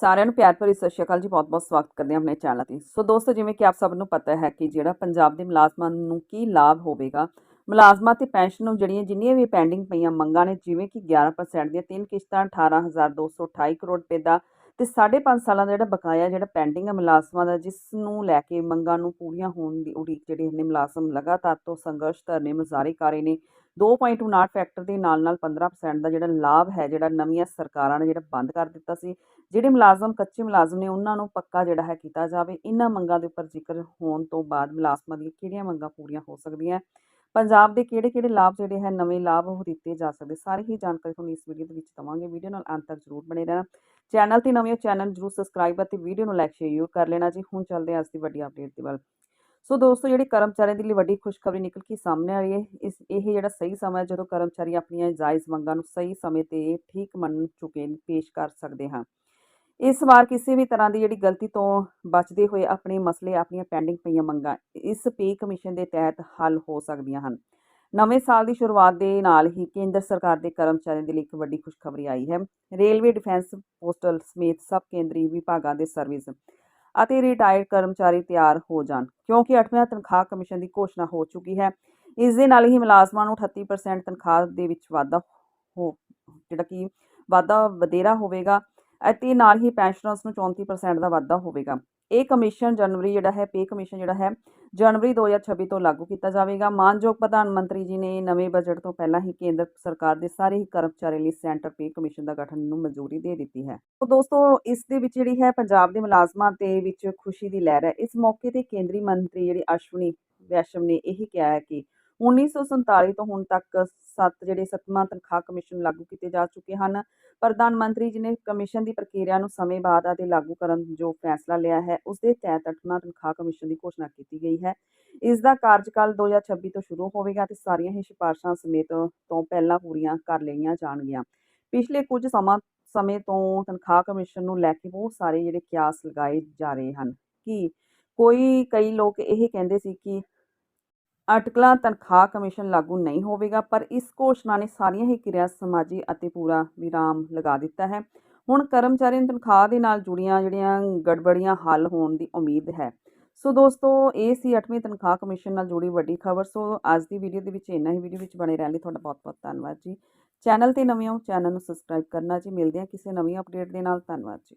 ਸਾਰਿਆਂ ਨੂੰ ਪਿਆਰ ਭਰੀ ਸਤਿ ਸ਼੍ਰੀ ਅਕਾਲ ਜੀ ਬਹੁਤ-ਬਹੁਤ ਸਵਾਗਤ ਕਰਦੇ ਹਾਂ ਆਪਣੇ ਚੈਨਲ ਤੇ। ਸੋ ਦੋਸਤੋ, ਜਿਵੇਂ ਕਿ ਆਪ ਸਭ ਨੂੰ ਪਤਾ ਹੈ ਕਿ ਜਿਹੜਾ ਪੰਜਾਬ ਦੇ ਮੁਲਾਜ਼ਮਾਂ ਨੂੰ ਕੀ ਲਾਭ ਹੋਵੇਗਾ, ਮੁਲਾਜ਼ਮਾਂ ਤੇ ਪੈਨਸ਼ਨ ਨੂੰ ਜਿਹੜੀਆਂ ਜਿੰਨੀਆਂ ਵੀ ਪੈਂਡਿੰਗ ਪਈਆਂ ਮੰਗਾਂ ਨੇ, ਜਿਵੇਂ ਕਿ 11% ਦੀਆਂ ਤਿੰਨ ਕਿਸ਼ਤਾਂ 18228 ਕਰੋੜ ਰੁਪਏ ਦਾ ਤੇ 5.5 ਸਾਲਾਂ ਦਾ ਜਿਹੜਾ ਬਕਾਇਆ ਜਿਹੜਾ ਪੈਂਡਿੰਗ ਹੈ ਮੁਲਾਜ਼ਮਾਂ ਦਾ, ਜਿਸ ਨੂੰ ਲੈ ਕੇ ਮੰਗਾਂ ਨੂੰ ਪੂਰੀਆਂ ਹੋਣ ਦੀ ਉਡੀਕ ਜਿਹੜੇ ਨੇ ਮੁਲਾਜ਼ਮ ਲਗਾਤਾਰ ਤੋਂ ਸੰਘਰਸ਼ ਧਰਨੇ ਮੁਜ਼ਾਹਰੇ ਕਰ ਰਹੇ ਨੇ 2.59 ਫੈਕਟਰ ਦੇ ਨਾਲ ਨਾਲ 15% ਦਾ ਜਿਹੜਾ ਲਾਭ ਹੈ, ਜਿਹੜਾ ਨਵੀਆਂ ਸਰਕਾਰਾਂ ਨੇ ਜਿਹੜਾ ਬੰਦ ਕਰ ਦਿੱਤਾ ਸੀ, ਜਿਹੜੇ ਮੁਲਾਜ਼ਮ, ਕੱਚੇ ਮੁਲਾਜ਼ਮ ਨੇ, ਉਹਨਾਂ ਨੂੰ ਪੱਕਾ ਜਿਹੜਾ ਹੈ ਕੀਤਾ ਜਾਵੇ। ਇਹਨਾਂ ਮੰਗਾਂ ਦੇ ਉੱਪਰ ਜ਼ਿਕਰ ਹੋਣ ਤੋਂ ਬਾਅਦ ਮੁਲਾਜ਼ਮਾਂ ਦੀਆਂ ਕਿਹੜੀਆਂ ਮੰਗਾਂ ਪੂਰੀਆਂ ਹੋ ਸਕਦੀਆਂ? ਪੰਜਾਬ ਦੇ ਕਿਹੜੇ ਕਿਹੜੇ ਲਾਭ ਜਿਹੜੇ ਹੈ, ਨਵੇਂ ਲਾਭ ਉਹ ਦਿੱਤੇ ਜਾ ਸਕਦੇ? ਸਾਰੀ ਹੀ ਜਾਣਕਾਰੀ ਤੁਹਾਨੂੰ ਇਸ ਵੀਡੀਓ ਦੇ ਵਿੱਚ ਦਵਾਂਗੇ। ਵੀਡੀਓ ਨਾਲ ਅੰਤ ਤੱਕ ਜ਼ਰੂਰ ਬਣੇ ਰਹਿਣਾ। ਚੈਨਲ ਤੇ ਨਵੇਂ ਹੋ, ਚੈਨਲ ਨੂੰ ਜ਼ਰੂਰ ਸਬਸਕ੍ਰਾਈਬ ਅਤੇ ਵੀਡੀਓ ਨੂੰ ਲਾਈਕ ਸ਼ੇਅਰ ਕਰ ਲੈਣਾ ਜੀ। ਹੁਣ ਚੱਲਦੇ ਹਾਂ ਅੱਜ ਦੀ ਵੱਡੀ ਅਪਡੇਟ ਦੇ ਵੱਲ। ਸੋ ਦੋਸਤੋ, ਜਿਹੜੇ ਕਰਮਚਾਰੀਆਂ ਦੇ ਲਈ ਵੱਡੀ ਖੁਸ਼ਖਬਰੀ ਨਿਕਲ ਕੇ ਸਾਹਮਣੇ ਆ ਰਹੀ ਹੈ। ਇਸ, ਇਹ ਜਿਹੜਾ ਸਹੀ ਸਮਾਂ ਹੈ, ਜਦੋਂ ਕਰਮਚਾਰੀ ਆਪਣੀਆਂ ਜਾਇਜ਼ ਮੰਗਾਂ ਨੂੰ ਸਹੀ ਸਮੇਂ ਤੇ ਠੀਕ ਮੰਨ ਚੁੱਕੇ, ਪੇਸ਼ ਕਰ ਸਕਦੇ ਹਾਂ। ਇਸ ਵਾਰ ਕਿਸੇ ਵੀ ਤਰ੍ਹਾਂ ਦੀ ਜਿਹੜੀ ਗਲਤੀ ਤੋਂ ਬਚਦੇ ਹੋਏ ਆਪਣੇ ਮਸਲੇ ਆਪਣੀਆਂ ਪੈਂਡਿੰਗ ਪਈਆਂ ਮੰਗਾਂ, ਇਸ ਪੇ ਕਮਿਸ਼ਨ ਦੇ ਤਹਿਤ ਹੱਲ ਹੋ ਸਕਦੀਆਂ ਹਨ। ਨਵੇਂ ਸਾਲ ਦੀ ਸ਼ੁਰੂਆਤ ਦੇ ਨਾਲ ਹੀ ਕੇਂਦਰ ਸਰਕਾਰ ਦੇ ਕਰਮਚਾਰੀਆਂ ਦੇ ਲਈ ਇੱਕ ਵੱਡੀ ਖੁਸ਼ਖਬਰੀ ਆਈ ਹੈ। ਰੇਲਵੇ, ਡਿਫੈਂਸ, ਪੋਸਟਲ ਸਮੇਤ ਸਭ ਕੇਂਦਰੀ ਵਿਭਾਗਾਂ ਦੇ ਸਰਵਿਸ ਅਤੇ ਰਿਟਾਇਰਡ ਕਰਮਚਾਰੀ ਤਿਆਰ ਹੋ ਜਾਣ, ਕਿਉਂਕਿ 8ਵਾਂ ਤਨਖਾਹ ਕਮਿਸ਼ਨ ਦੀ ਘੋਸ਼ਣਾ ਹੋ ਚੁੱਕੀ ਹੈ। ਇਸ ਦੇ ਨਾਲ ਹੀ ਮੁਲਾਜ਼ਮਾਂ ਨੂੰ 38% ਤਨਖਾਹ ਦੇ ਵਿੱਚ ਵਾਧਾ ਹੋ, ਜਿਹੜਾ ਕਿ ਵਾਧਾ ਵਧੇਰਾ ਹੋਵੇਗਾ। ਅਤੇ ਨਾਲ ਹੀ ਪੈਨਸ਼ਨਰਸ ਨੂੰ 34% ਦਾ ਵਾਧਾ ਹੋਵੇਗਾ। ਇਹ ਕਮਿਸ਼ਨ ਜਨਵਰੀ ਜਿਹੜਾ ਹੈ, ਪੇ ਕਮਿਸ਼ਨ ਜਿਹੜਾ ਹੈ, ਜਨਵਰੀ 2026 ਤੋਂ ਲਾਗੂ ਕੀਤਾ ਜਾਵੇਗਾ। ਮਾਨਯੋਗ ਪ੍ਰਧਾਨ ਮੰਤਰੀ ਜੀ ਨੇ ਨਵੇਂ ਬਜਟ ਤੋਂ ਪਹਿਲਾਂ ਹੀ ਕੇਂਦਰ ਸਰਕਾਰ ਦੇ ਸਾਰੇ ਹੀ ਕਰਮਚਾਰੀਆਂ ਲਈ ਸੈਂਟਰ ਪੇ ਕਮਿਸ਼ਨ ਦਾ ਗਠਨ ਨੂੰ ਮਨਜ਼ੂਰੀ ਦੇ ਦਿੱਤੀ ਹੈ। ਤੋ ਦੋਸਤੋ, ਇਸ ਦੇ ਵਿੱਚ ਜਿਹੜੀ ਹੈ, ਪੰਜਾਬ ਦੇ ਮੁਲਾਜ਼ਮਾਂ ਦੇ ਵਿੱਚ ਖੁਸ਼ੀ ਦੀ ਲਹਿਰ ਹੈ। ਇਸ ਮੌਕੇ ਤੇ ਕੇਂਦਰੀ ਮੰਤਰੀ ਜਿਹੜੀ ਅਸ਼ਵਨੀ ਵੈਸ਼ਮ ਨੇ ਇਹੀ ਕਿਹਾ ਹੈ ਕਿ 1947 ਤੋਂ ਹੁਣ ਤੱਕ ਸੱਤ ਜਿਹੜੇ ਸੱਤਵਾਂ ਤਨਖਾਹ ਕਮਿਸ਼ਨ ਲਾਗੂ ਕੀਤੇ ਜਾ ਚੁੱਕੇ ਹਨ। ਪ੍ਰਧਾਨ ਮੰਤਰੀ ਜੀ ਨੇ ਕਮਿਸ਼ਨ ਦੀ ਪ੍ਰਕਿਰਿਆ ਨੂੰ ਸਮੇਂ ਬਾਅਦ ਅਤੇ ਲਾਗੂ ਕਰਨ ਜੋ ਫੈਸਲਾ ਲਿਆ ਹੈ ਉਸ ਦੇ ਤਹਿਤ ਅੱਠਵਾਂ ਤਨਖਾਹ ਕਮਿਸ਼ਨ ਦੀ ਘੋਸ਼ਣਾ ਕੀਤੀ ਗਈ ਹੈ। ਇਸ ਦਾ ਕਾਰਜਕਾਲ 2026 ਤੋਂ ਸ਼ੁਰੂ ਹੋਵੇਗਾ ਤੇ ਸਾਰੀਆਂ ਹੀ ਸਿਫਾਰਸ਼ਾਂ ਸਮੇਤ ਤੋਂ ਪਹਿਲਾਂ ਪੂਰੀਆਂ ਕਰ ਲਈਆਂ ਜਾਣਗੀਆਂ। ਪਿਛਲੇ ਕੁਝ ਸਮਾਂ, ਸਮੇਂ ਤੋਂ ਤਨਖਾਹ ਕਮਿਸ਼ਨ ਨੂੰ ਲੈ ਕੇ ਬਹੁਤ ਸਾਰੇ ਜਿਹੜੇ ਕਿਆਸ ਲਗਾਏ ਜਾ ਰਹੇ ਹਨ ਕਿ ਕੋਈ, ਕਈ ਲੋਕ ਇਹ ਕਹਿੰਦੇ ਸੀ ਕਿ ਅਟਕਲਾਂ ਤਨਖਾਹ ਕਮਿਸ਼ਨ ਲਾਗੂ ਨਹੀਂ ਹੋਵੇਗਾ, ਪਰ ਇਸ ਘੋਸ਼ਣਾ ਨੇ ਸਾਰੀਆਂ ਹੀ ਕਿਰਿਆ ਸਮਾਜੀ ਅਤੇ ਪੂਰਾ ਵਿਰਾਮ ਲਗਾ ਦਿੱਤਾ ਹੈ। ਹੁਣ ਕਰਮਚਾਰੀਆਂ ਦੀ ਤਨਖਾਹ ਦੇ ਨਾਲ ਜੁੜੀਆਂ ਜਿਹੜੀਆਂ ਗੜਬੜੀਆਂ ਹੱਲ ਹੋਣ ਦੀ ਉਮੀਦ ਹੈ। ਸੋ ਦੋਸਤੋ, ਇਹ ਸੀ 8ਵੀਂ ਤਨਖਾਹ ਕਮਿਸ਼ਨ ਨਾਲ ਜੁੜੀ ਵੱਡੀ ਖਬਰ। ਸੋ ਅੱਜ ਦੀ ਵੀਡੀਓ ਦੇ ਵਿੱਚ ਇੰਨਾ ਹੀ। ਵੀਡੀਓ ਵਿੱਚ ਬਣੇ ਰਹਿਣ ਲਈ ਤੁਹਾਡਾ ਬਹੁਤ ਬਹੁਤ ਧੰਨਵਾਦ ਜੀ। ਚੈਨਲ ਤੇ ਨਵੇਂ ਹੋ, ਚੈਨਲ ਨੂੰ ਸਬਸਕ੍ਰਾਈਬ ਕਰਨਾ ਜੀ। ਮਿਲਦੇ ਹਾਂ ਕਿਸੇ ਨਵੀਂ ਅਪਡੇਟ ਦੇ ਨਾਲ। ਧੰਨਵਾਦ ਜੀ।